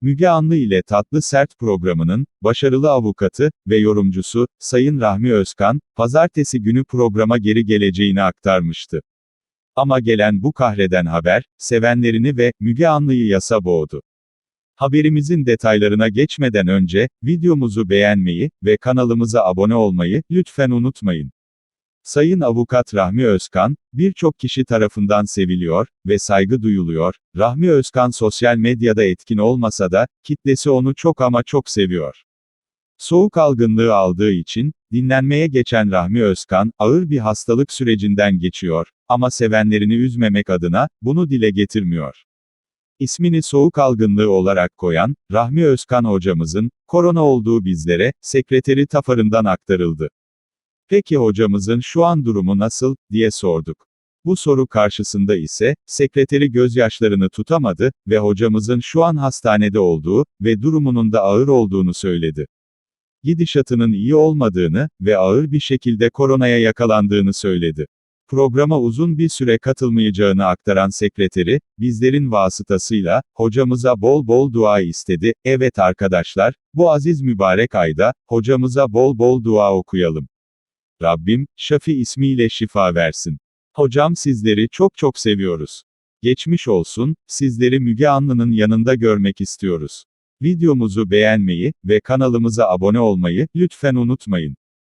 Müge Anlı ile Tatlı Sert programının, başarılı avukatı ve yorumcusu, Sayın Rahmi Özkan, pazartesi günü programa geri geleceğini aktarmıştı. Ama gelen bu kahreden haber, sevenlerini ve Müge Anlı'yı yasa boğdu. Haberimizin detaylarına geçmeden önce, videomuzu beğenmeyi ve kanalımıza abone olmayı lütfen unutmayın. Sayın Avukat Rahmi Özkan, birçok kişi tarafından seviliyor ve saygı duyuluyor. Rahmi Özkan sosyal medyada etkin olmasa da, kitlesi onu çok ama çok seviyor. Soğuk algınlığı aldığı için, dinlenmeye geçen Rahmi Özkan, ağır bir hastalık sürecinden geçiyor, ama sevenlerini üzmemek adına, bunu dile getirmiyor. İsmini soğuk algınlığı olarak koyan, Rahmi Özkan hocamızın, korona olduğu bizlere, sekreteri tafarından aktarıldı. Peki hocamızın şu an durumu nasıl, diye sorduk. Bu soru karşısında ise, sekreteri gözyaşlarını tutamadı ve hocamızın şu an hastanede olduğu ve durumunun da ağır olduğunu söyledi. Gidişatının iyi olmadığını ve ağır bir şekilde koronaya yakalandığını söyledi. Programa uzun bir süre katılmayacağını aktaran sekreteri, bizlerin vasıtasıyla, hocamıza bol bol dua istedi. Evet arkadaşlar, bu aziz mübarek ayda, hocamıza bol bol dua okuyalım. Rabbim, Şafi ismiyle şifa versin. Hocam sizleri çok çok seviyoruz. Geçmiş olsun, sizleri Müge Anlı'nın yanında görmek istiyoruz. Videomuzu beğenmeyi ve kanalımıza abone olmayı lütfen unutmayın.